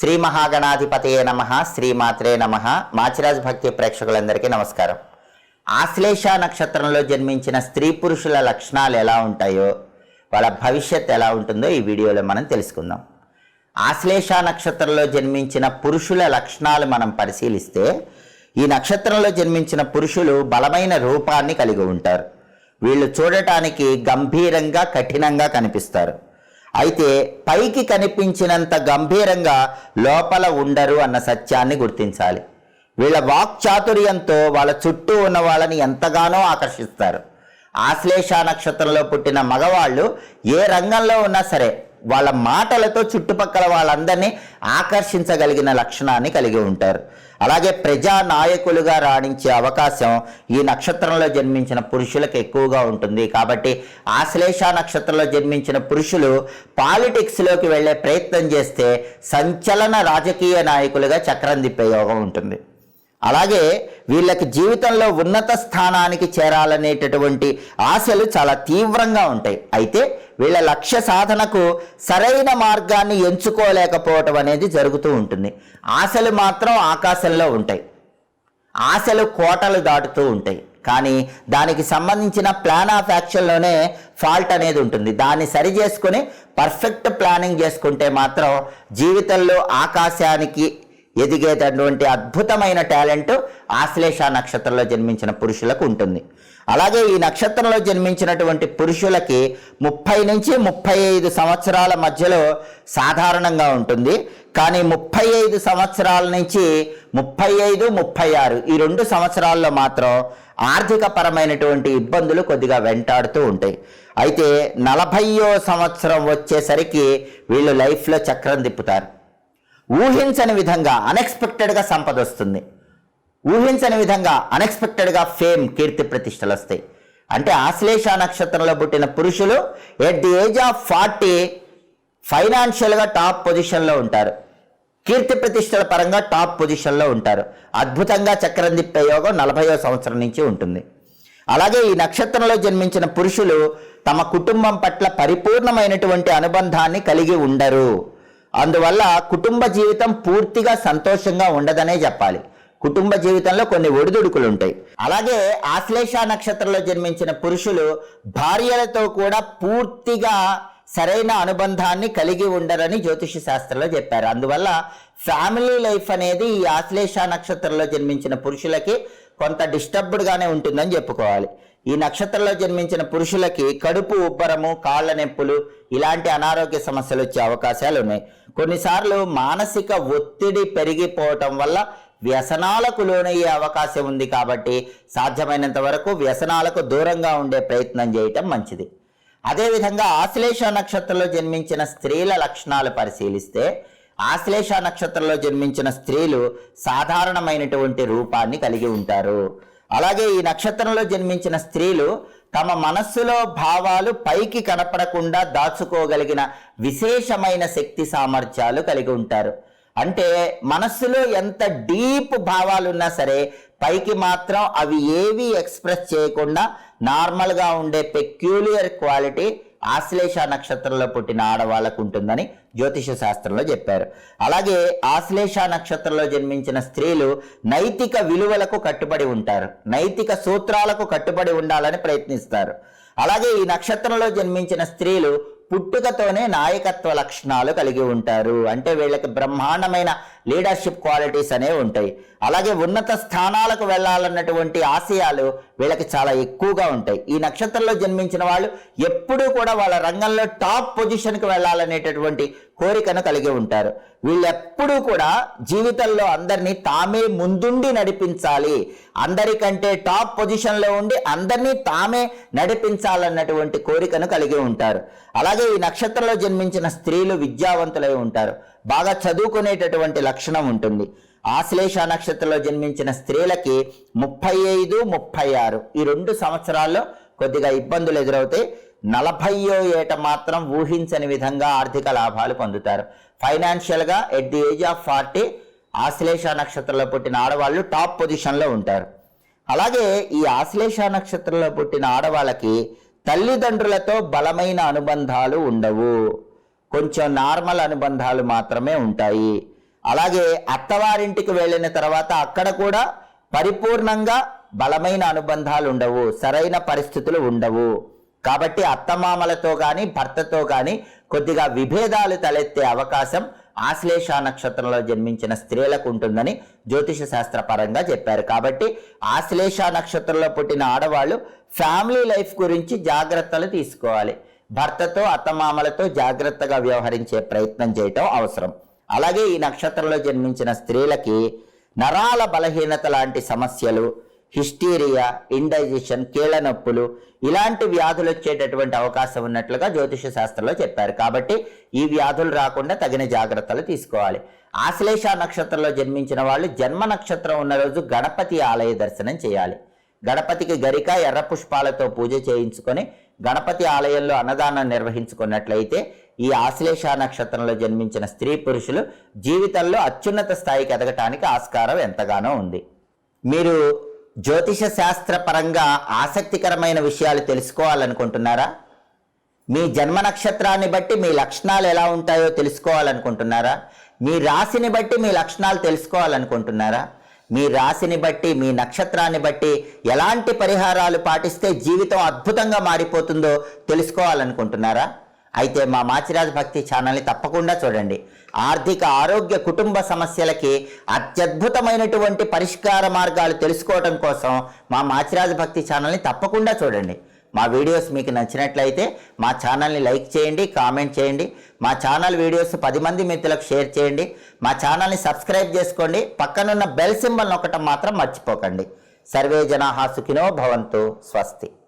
శ్రీ మహాగణాధిపతయే నమ శ్రీమాత్రే నమ. మాచిరాజ్ భక్తి ప్రేక్షకులందరికీ నమస్కారం. ఆశ్లేష నక్షత్రంలో జన్మించిన స్త్రీ పురుషుల లక్షణాలు ఎలా ఉంటాయో వాళ్ళ భవిష్యత్ ఎలా ఉంటుందో ఈ వీడియోలో మనం తెలుసుకుందాం. ఆశ్లేష నక్షత్రంలో జన్మించిన పురుషుల లక్షణాలు మనం పరిశీలిస్తే ఈ నక్షత్రంలో జన్మించిన పురుషులు బలమైన రూపాన్ని కలిగి ఉంటారు. వీళ్ళు చూడటానికి గంభీరంగా కఠినంగా కనిపిస్తారు. అయితే పైకి కనిపించినంత గంభీరంగా లోపల ఉండరు అన్న సత్యాన్ని గుర్తించాలి. వీళ్ళ వాక్చాతుర్యంతో వాళ్ళ చుట్టూ ఉన్న వాళ్ళని ఎంతగానో ఆకర్షిస్తారు. ఆశ్లేష నక్షత్రంలో పుట్టిన మగవాళ్ళు ఏ రంగంలో ఉన్నా సరే వాళ్ళ మాటలతో చుట్టుపక్కల వాళ్ళందరినీ ఆకర్షించగలిగిన లక్షణాన్ని కలిగి ఉంటారు. అలాగే ప్రజా నాయకులుగా రాణించే అవకాశం ఈ నక్షత్రంలో జన్మించిన పురుషులకు ఎక్కువగా ఉంటుంది. కాబట్టి ఆశ్లేష నక్షత్రంలో జన్మించిన పురుషులు పాలిటిక్స్లోకి వెళ్ళే ప్రయత్నం చేస్తే సంచలన రాజకీయ నాయకులుగా చక్రం తిప్పే యోగం ఉంటుంది. అలాగే వీళ్ళకి జీవితంలో ఉన్నత స్థానానికి చేరాలనేటటువంటి ఆశలు చాలా తీవ్రంగా ఉంటాయి. అయితే వీళ్ళ లక్ష్య సాధనకు సరైన మార్గాన్ని ఎంచుకోలేకపోవటం అనేది జరుగుతూ ఉంటుంది. ఆశలు మాత్రం ఆకాశంలో ఉంటాయి. ఆశలు కోటలు దాటుతూ ఉంటాయి. కానీ దానికి సంబంధించిన ప్లాన్ ఆఫ్ యాక్షన్లోనే ఫాల్ట్ అనేది ఉంటుంది. దాన్ని సరి చేసుకొని పర్ఫెక్ట్ ప్లానింగ్ చేసుకుంటే మాత్రం జీవితంలో ఆకాశానికి ఎదిగేటటువంటి అద్భుతమైన టాలెంట్ ఆశ్లేష నక్షత్రంలో జన్మించిన పురుషులకు ఉంటుంది. అలాగే ఈ నక్షత్రంలో జన్మించినటువంటి పురుషులకి ముప్పై నుంచి ముప్పై ఐదు సంవత్సరాల మధ్యలో సాధారణంగా ఉంటుంది. కానీ ముప్పై ఐదు సంవత్సరాల నుంచి ముప్పై ఐదు ముప్పై ఆరు ఈ రెండు సంవత్సరాల్లో మాత్రం ఆర్థిక పరమైనటువంటి ఇబ్బందులు కొద్దిగా వెంటాడుతూ ఉంటాయి. అయితే నలభైయో సంవత్సరం వచ్చేసరికి వీళ్ళు లైఫ్లో చక్రం తిప్పుతారు. ఊహించని విధంగా అన్ఎక్స్పెక్టెడ్గా సంపద వస్తుంది ఊహించని విధంగా అన్ఎక్స్పెక్టెడ్గా ఫేమ్ కీర్తి ప్రతిష్టలు వస్తాయి. అంటే ఆశ్లేష నక్షత్రంలో పుట్టిన పురుషులు at the age of forty ఫైనాన్షియల్గా టాప్ పొజిషన్లో ఉంటారు. కీర్తి ప్రతిష్టల పరంగా టాప్ పొజిషన్లో ఉంటారు. అద్భుతంగా చక్రం తిప్పే యోగం నలభైవ సంవత్సరం నుంచి ఉంటుంది. అలాగే ఈ నక్షత్రంలో జన్మించిన పురుషులు తమ కుటుంబం పట్ల పరిపూర్ణమైనటువంటి అనుబంధాన్ని కలిగి ఉండరు. అందువల్ల కుటుంబ జీవితం పూర్తిగా సంతోషంగా ఉండదనే చెప్పాలి. కుటుంబ జీవితంలో కొన్ని ఒడిదుడుకులు ఉంటాయి అలాగే ఆశ్లేష నక్షత్రంలో జన్మించిన పురుషులు భార్యలతో కూడా పూర్తిగా సరైన అనుబంధాన్ని కలిగి ఉండరని జ్యోతిష శాస్త్రంలో చెప్పారు. అందువల్ల ఫ్యామిలీ లైఫ్ అనేది ఈ ఆశ్లేష నక్షత్రంలో జన్మించిన పురుషులకి కొంత డిస్టర్బ్డ్గానే ఉంటుందని చెప్పుకోవాలి. ఈ నక్షత్రంలో జన్మించిన పురుషులకి కడుపు ఉబ్బరము కాళ్ళ నొప్పులు ఇలాంటి అనారోగ్య సమస్యలు వచ్చే అవకాశాలు ఉన్నాయి. కొన్నిసార్లు మానసిక ఒత్తిడి పెరిగిపోవటం వల్ల వ్యసనాలకు లోనయ్యే అవకాశం ఉంది కాబట్టి సాధ్యమైనంత వరకు వ్యసనాలకు దూరంగా ఉండే ప్రయత్నం చేయటం మంచిది. అదేవిధంగా ఆశ్లేష నక్షత్రంలో జన్మించిన స్త్రీల లక్షణాలు పరిశీలిస్తే ఆశ్లేష నక్షత్రంలో జన్మించిన స్త్రీలు సాధారణమైనటువంటి రూపాన్ని కలిగి ఉంటారు. అలాగే ఈ నక్షత్రంలో జన్మించిన స్త్రీలు తమ మనస్సులో భావాలు పైకి కనపడకుండా దాచుకోగలిగిన విశేషమైన శక్తి సామర్థ్యాలు కలిగి ఉంటారు. అంటే మనస్సులో ఎంత డీప్ భావాలున్నా సరే పైకి మాత్రం అవి ఏవి ఎక్స్ప్రెస్ చేయకుండా నార్మల్గా ఉండే పెక్యూలియర్ క్వాలిటీ ఆశ్లేష నక్షత్రంలో పుట్టిన ఆడవాళ్ళకు ఉంటుందని జ్యోతిష శాస్త్రంలో చెప్పారు. అలాగే ఆశ్లేష నక్షత్రంలో జన్మించిన స్త్రీలు నైతిక విలువలకు కట్టుబడి ఉంటారు. నైతిక సూత్రాలకు కట్టుబడి ఉండాలని ప్రయత్నిస్తారు. అలాగే ఈ నక్షత్రంలో జన్మించిన స్త్రీలు పుట్టుకతోనే నాయకత్వ లక్షణాలు కలిగి ఉంటారు. అంటే వీళ్ళకి బ్రహ్మాండమైన లీడర్షిప్ క్వాలిటీస్ అనేవి ఉంటాయి. అలాగే ఉన్నత స్థానాలకు వెళ్ళాలన్నటువంటి ఆశయాలు వీళ్ళకి చాలా ఎక్కువగా ఉంటాయి. ఈ నక్షత్రంలో జన్మించిన వాళ్ళు ఎప్పుడూ కూడా వాళ్ళ రంగంలో టాప్ పొజిషన్కి వెళ్ళాలనేటటువంటి కోరికను కలిగి ఉంటారు. వీళ్ళెప్పుడూ కూడా జీవితంలో అందరినీ తామే ముందుండి నడిపించాలి. అందరికంటే టాప్ పొజిషన్లో ఉండి అందరినీ తామే నడిపించాలన్నటువంటి కోరికను కలిగి ఉంటారు. అలాగే ఈ నక్షత్రంలో జన్మించిన స్త్రీలు విద్యావంతులై ఉంటారు. బాగా చదువుకునేటటువంటి లక్షణం ఉంటుంది. ఆశ్లేష నక్షత్రంలో జన్మించిన స్త్రీలకి ముప్పై ఐదు ముప్పై ఆరు ఈ రెండు సంవత్సరాల్లో కొద్దిగా ఇబ్బందులు ఎదురవుతాయి. నలభైయో ఏట మాత్రం ఊహించని విధంగా ఆర్థిక లాభాలు పొందుతారు. ఫైనాన్షియల్గా at the age of forty Ashlesha నక్షత్రంలో పుట్టిన ఆడవాళ్ళు టాప్ పొజిషన్లో ఉంటారు. అలాగే ఈ ఆశ్లేష నక్షత్రంలో పుట్టిన ఆడవాళ్ళకి తల్లిదండ్రులతో బలమైన అనుబంధాలు ఉండవు. కొంచెం నార్మల్ అనుబంధాలు మాత్రమే ఉంటాయి. అలాగే అత్తవారింటికి వెళ్ళిన తర్వాత అక్కడ కూడా పరిపూర్ణంగా బలమైన అనుబంధాలు ఉండవు. సరైన పరిస్థితులు ఉండవు. కాబట్టి అత్తమామలతో కానీ భర్తతో కానీ కొద్దిగా విభేదాలు తలెత్తే అవకాశం ఆశ్లేష నక్షత్రంలో జన్మించిన స్త్రీలకు ఉంటుందని జ్యోతిష శాస్త్ర పరంగా చెప్పారు. కాబట్టి ఆశ్లేష నక్షత్రంలో పుట్టిన ఆడవాళ్ళు ఫ్యామిలీ లైఫ్ గురించి జాగ్రత్తలు తీసుకోవాలి. భర్తతో అత్తమామలతో జాగ్రత్తగా వ్యవహరించే ప్రయత్నం చేయటం అవసరం. అలాగే ఈ నక్షత్రంలో జన్మించిన స్త్రీలకి నరాల బలహీనత లాంటి సమస్యలు హిస్టీరియా ఇండైజెషన్ కీళ్ళనొప్పులు ఇలాంటి వ్యాధులు వచ్చేటటువంటి అవకాశం ఉన్నట్లుగా జ్యోతిష శాస్త్రంలో చెప్పారు. కాబట్టి ఈ వ్యాధులు రాకుండా తగిన జాగ్రత్తలు తీసుకోవాలి. ఆశ్లేష నక్షత్రంలో జన్మించిన వాళ్ళు జన్మ నక్షత్రం ఉన్న రోజు గణపతి ఆలయ దర్శనం చేయాలి. గణపతికి గరిక ఎర్ర పుష్పాలతో పూజ చేయించుకొని గణపతి ఆలయంలో అన్నదానం నిర్వహించుకున్నట్లయితే ఈ ఆశ్లేష నక్షత్రంలో జన్మించిన స్త్రీ పురుషులు జీవితంలో అత్యున్నత స్థాయికి ఎదగటానికి ఆస్కారం ఎంతగానో ఉంది. మీరు జ్యోతిష శాస్త్ర పరంగా ఆసక్తికరమైన విషయాలు తెలుసుకోవాలనుకుంటున్నారా? మీ జన్మ నక్షత్రాన్ని బట్టి మీ లక్షణాలు ఎలా ఉంటాయో తెలుసుకోవాలనుకుంటున్నారా? మీ రాశిని బట్టి మీ లక్షణాలు తెలుసుకోవాలనుకుంటున్నారా? మీ రాశిని బట్టి మీ నక్షత్రాన్ని బట్టి ఎలాంటి పరిహారాలు పాటిస్తే జీవితం అద్భుతంగా మారిపోతుందో తెలుసుకోవాలనుకుంటున్నారా? అయితే మా మాచిరాజ్ భక్తి ఛానల్ని తప్పకుండా చూడండి. ఆర్థిక ఆరోగ్య కుటుంబ సమస్యలకి అత్యద్భుతమైనటువంటి పరిష్కార మార్గాలు తెలుసుకోవడం కోసం మా మాచిరాజ్ భక్తి ఛానల్ని తప్పకుండా చూడండి. మా వీడియోస్ మీకు నచ్చినట్లయితే మా ఛానల్ని లైక్ చేయండి కామెంట్ చేయండి. మా ఛానల్ వీడియోస్ పది మంది మిత్రులకు షేర్ చేయండి. మా ఛానల్ని సబ్స్క్రైబ్ చేసుకోండి. పక్కనున్న బెల్ సింబల్ నొక్కటం మాత్రం మర్చిపోకండి. సర్వే జనాహా సుఖినో భవంతు స్వస్తి.